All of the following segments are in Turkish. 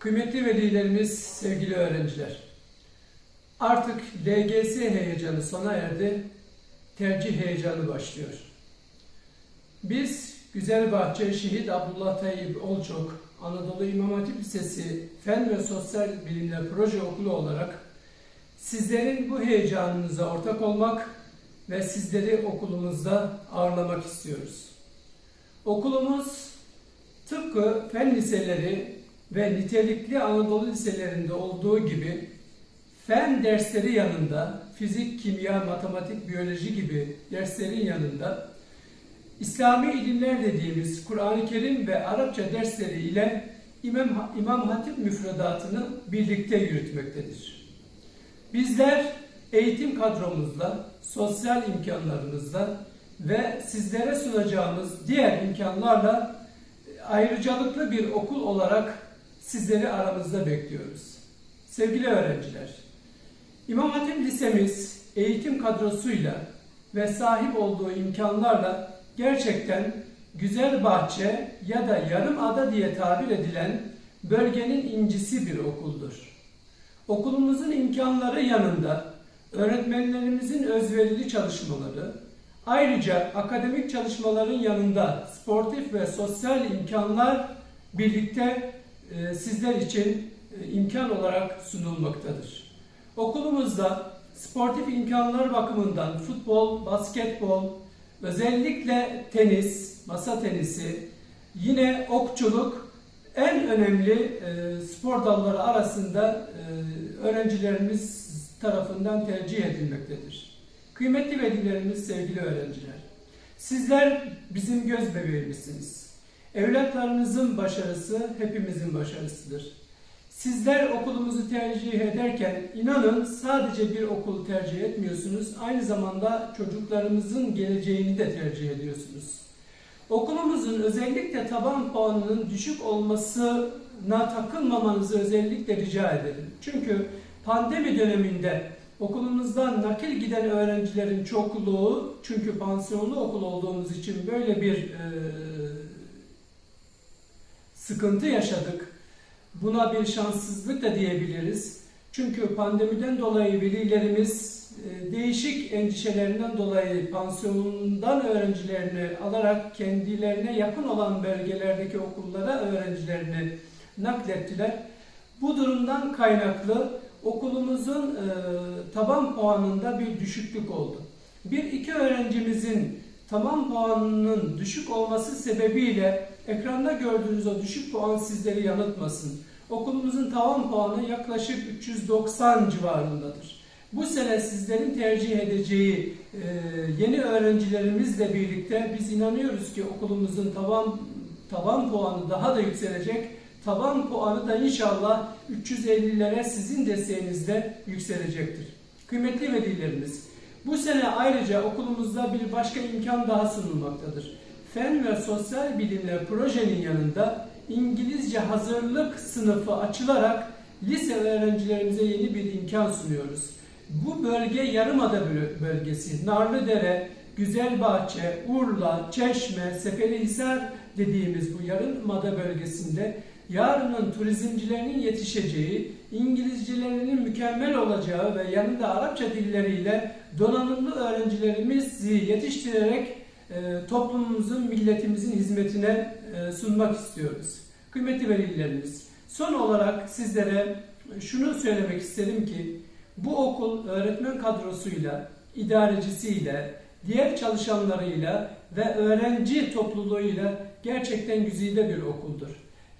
Kıymetli velilerimiz, sevgili öğrenciler. Artık LGS heyecanı sona erdi, tercih heyecanı başlıyor. Biz Güzelbahçe Şehit Abdullah Tayyip Olçok Anadolu İmam Hatip Lisesi Fen ve Sosyal Bilimler Proje Okulu olarak sizlerin bu heyecanınıza ortak olmak ve sizleri okulumuzda ağırlamak istiyoruz. Okulumuz tıpkı fen liseleri ve nitelikli Anadolu liselerinde olduğu gibi fen dersleri yanında fizik, kimya, matematik, biyoloji gibi derslerin yanında İslami ilimler dediğimiz Kur'an-ı Kerim ve Arapça dersleri ile İmam, İmam Hatip müfredatını birlikte yürütmektedir. Bizler eğitim kadromuzla, sosyal imkanlarımızla ve sizlere sunacağımız diğer imkanlarla ayrıcalıklı bir okul olarak sizleri aramızda bekliyoruz. Sevgili öğrenciler, İmam Hatip Lisemiz eğitim kadrosuyla ve sahip olduğu imkanlarla gerçekten güzel bahçe ya da yarım ada diye tabir edilen bölgenin incisi bir okuldur. Okulumuzun imkanları yanında öğretmenlerimizin özverili çalışmaları, ayrıca akademik çalışmaların yanında sportif ve sosyal imkanlar birlikte sizler için e, imkan olarak sunulmaktadır. Okulumuzda sportif imkanlar bakımından futbol, basketbol, özellikle tenis, masa tenisi, yine okçuluk en önemli e, spor dalları arasında e, öğrencilerimiz tarafından tercih edilmektedir. Kıymetli velilerimiz, sevgili öğrenciler, sizler bizim göz bebeğimizsiniz. Evlatlarınızın başarısı hepimizin başarısıdır. Sizler okulumuzu tercih ederken inanın sadece bir okul tercih etmiyorsunuz, aynı zamanda çocuklarımızın geleceğini de tercih ediyorsunuz. Okulumuzun özellikle taban puanının düşük olmasına takılmamanızı özellikle rica ederim. Çünkü pandemi döneminde okulumuzdan nakil giden öğrencilerin çokluğu, çünkü pansiyonlu okul olduğumuz için böyle bir e, sıkıntı yaşadık. Buna bir şanssızlık da diyebiliriz. Çünkü pandemiden dolayı velilerimiz e, değişik endişelerinden dolayı pansiyonundan öğrencilerini alarak kendilerine yakın olan bölgelerdeki okullara öğrencilerini naklettiler. Bu durumdan kaynaklı okulumuzun e, taban puanında bir düşüklük oldu. Bir iki öğrencimizin taban puanının düşük olması sebebiyle ekranda gördüğünüz o düşük puan sizleri yanıltmasın. Okulumuzun tavan puanı yaklaşık 390 civarındadır. Bu sene sizlerin tercih edeceği e, yeni öğrencilerimizle birlikte biz inanıyoruz ki okulumuzun tavan taban puanı daha da yükselecek. Taban puanı da inşallah 350'lere sizin desteğinizle yükselecektir. Kıymetli velilerimiz, bu sene ayrıca okulumuzda bir başka imkan daha sunulmaktadır. Fen ve Sosyal Bilimler projenin yanında İngilizce hazırlık sınıfı açılarak lise öğrencilerimize yeni bir imkan sunuyoruz. Bu bölge Yarımada bölgesi, Narlıdere, Güzelbahçe, Urla, Çeşme, Seferihisar dediğimiz bu Yarımada bölgesinde yarının turizmcilerinin yetişeceği, İngilizcelerinin mükemmel olacağı ve yanında Arapça dilleriyle donanımlı öğrencilerimizi yetiştirerek toplumumuzun, milletimizin hizmetine e, sunmak istiyoruz. Kıymetli velilerimiz, son olarak sizlere şunu söylemek isterim ki bu okul öğretmen kadrosuyla, idarecisiyle, diğer çalışanlarıyla ve öğrenci topluluğuyla gerçekten güzide bir okuldur.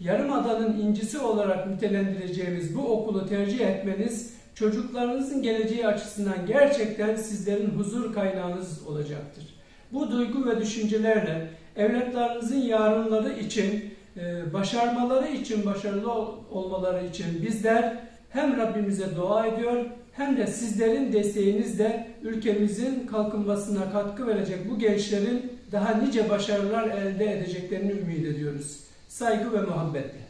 Yarımada'nın incisi olarak nitelendireceğimiz bu okulu tercih etmeniz çocuklarınızın geleceği açısından gerçekten sizlerin huzur kaynağınız olacaktır. Bu duygu ve düşüncelerle evlatlarınızın yarınları için, e, başarmaları için, başarılı olmaları için bizler hem Rabbimize dua ediyor hem de sizlerin desteğinizle ülkemizin kalkınmasına katkı verecek bu gençlerin daha nice başarılar elde edeceklerini ümit ediyoruz. Saygı ve muhabbetle.